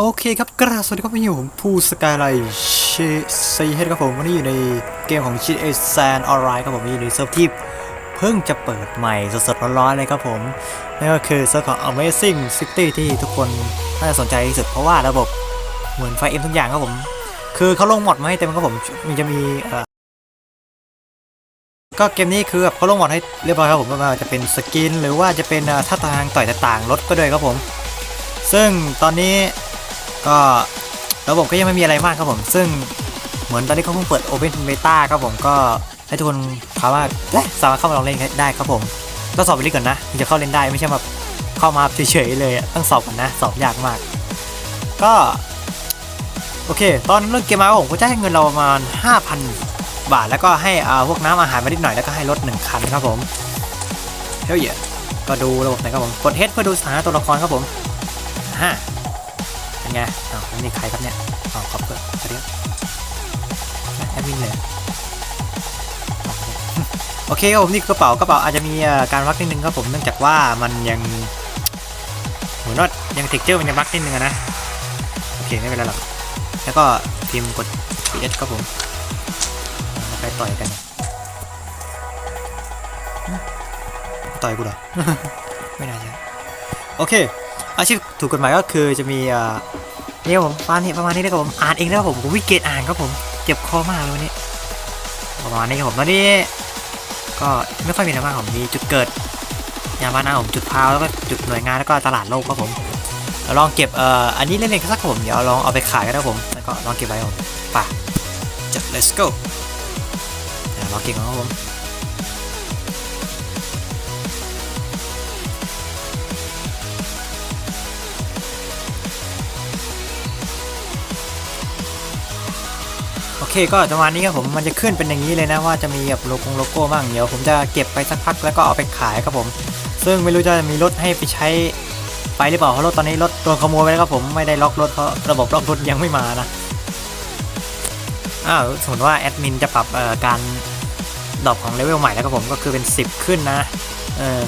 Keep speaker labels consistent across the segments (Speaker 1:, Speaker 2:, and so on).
Speaker 1: โอเคครับกราบสวัสดีครับวันนี้ผมผู้สกายไลท์เชซีเฮดครับผมวันนี้อยู่ในเกมของ GTA San Online ครับผมอยู่ในเซิร์ฟที่เพิ่งจะเปิดใหม่สดๆร้อนๆเลยครับผมนั่นก็คือเซิร์ฟของ Amazing City ที่ทุกคนน่าจะสนใจที่สุดเพราะว่าระบบเหมือนไฟเอ็มทุกอย่างครับผม คือเขาลงหมดมาให้เต็มครับผมมันจะมีเอ่อก็เกมนี้คือแบบเขาลงหมดให้เรียบร้อยครับผมไม่ว่าจะเป็นสกิน หรือว่าจะเป็นท่าทางต่อยต่างๆรถก็ด้วยครับผม ซึ่งตอนนี้ ก็ระบบก็ยังไม่มีอะไรมากครับผม ซึ่งเหมือนตอนนี้เขาเพิ่งเปิด Open Beta ครับผมก็ให้ทุกคนสามารถสามารถเข้ามาลองเล่นได้ครับผมต้องสอบไปลิก่อนนะถึงจะเข้าเล่นได้ไม่ใช่แบบเข้ามาเฉยๆเลยต้องสอบก่อนนะสอบยากมาก ก็โอเค ตอนเริ่มเกมมาผมก็จะให้เงินเราประมาณ 5,000 บาท แล้วก็ให้อ่าพวกน้ำอาหารมานิดหน่อยแล้วก็ให้รถหนึ่งคันครับผมเฮ้ยก็ดูระบบหนะครับผมกด H เพื่อดูสถานะตัวละครครับผมฮ่า เป็นไงอ้าวนี่ใครครับเนี่ยอ้าวขอบคุณสวัสดีครับแอดมินเลยโอเคครับผมนี่กระเป๋ากระเป๋าอาจจะมีการวักนิดนึงครับผมเนื่องจากว่ามันยังเหมือนว่ายังเท็กเจอร์มันยังบักนิดนึงนะโอเคไม่เป็นไรหรอกแล้วก็พิมพ์กด PS ครับผมแล้วไปต่อยกันต่อยกูเหรอไม่น่าใช่โอเค อาชีพถูกกฎหมายก็คือจะมีเอ่อนี่ครับผมประมาณนี้ประมาณนี้นะครับผมอ่านเองนะครับผมผมวิเกตอ่านครับผมเจ็บคอมากเลยวันนี้ ประมาณนี้ครับผมตอนนี้ ก็ไม่ค่อยมีอะไรมากผมมีจุดเกิดยานพานะผมจุดพาวแล้วก็จุดหน่วยงานแล้วก็ตลาดโลกครับผมเราลองเก็บเอ่ออันนี้เล่นๆสักครับผมเดี๋ยวลองเอาไปขายกันนะครับผมแล้วก็ลองเก็บไว้ผมไป่ะจัด let's go เดี๋ยวลองเก็บกันครับผม เคก็ประมาณนี้ครับผมมันจะขึ้นเป็นอย่างนี้เลยนะว่าจะมีแบบโลโก้โลโก้บ้างเดี๋ยวผมจะเก็บไปสักพักแล้วก็เอาไปขายครับผม ซึ่งไม่รู้จะมีรถให้ไปใช้ไปหรือเปล่าเพราะรถตอนนี้รถโดนขโมยไปแล้วครับผมไม่ได้ล็อกรถเพราะระบบล็อกรถยังไม่มานะอ้าวสมมติว่าแอดมินจะปรับการดรอปของเลเวลใหม่แล้วครับผมก็คือเป็น 10 ขึ้นนะเออ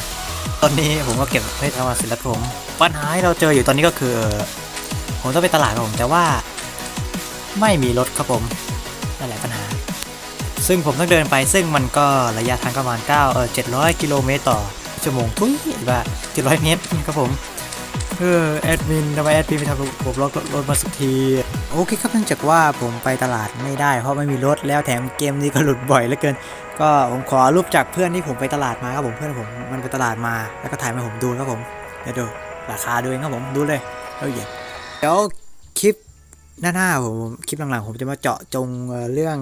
Speaker 1: ตอนนี้ผมก็เก็บให้ทำมาเสร็จแล้วครับผมปัญหาที่เราเจออยู่ตอนนี้ก็คือ ผมต้องไปตลาดครับผมแต่ว่าไม่มีรถครับผม นั่นแหละปัญหา ซึ่งผมต้องเดินไปซึ่งมันก็ระยะทางประมาณ9เออ700 กิโลเมตรต่อชั่วโมงทุยบ้า700 เมตรครับผมเออแอดมินทำไมแอดมินไม่ทำระบบล็อกรถมาสักที โอเคครับเนื่องจากว่าผมไปตลาดไม่ได้ เพราะไม่มีรถแล้วแถมเกมนี้ก็หลุดบ่อยเหลือเกิน ก็ผมขอรูปจากเพื่อนที่ผมไปตลาดมาครับผมเพื่อนผมมันไปตลาดมาแล้วก็ถ่ายมาผมดูครับผมเดี๋ยวดูราคาดูเองครับผมดูเลยเอาอย่างเดี๋ยวคลิป หน้าๆผมคลิปหลังๆผมจะมาเจาะจงเรื่อง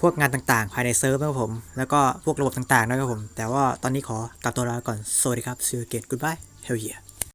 Speaker 1: พวกงานต่างๆ ภายในเซิร์ฟนะครับผม แล้วก็พวกระบบต่างๆนะครับผม แต่ว่าตอนนี้ขอกลับตัวลาก่อน สวัสดีครับ See you again goodbye hell yeah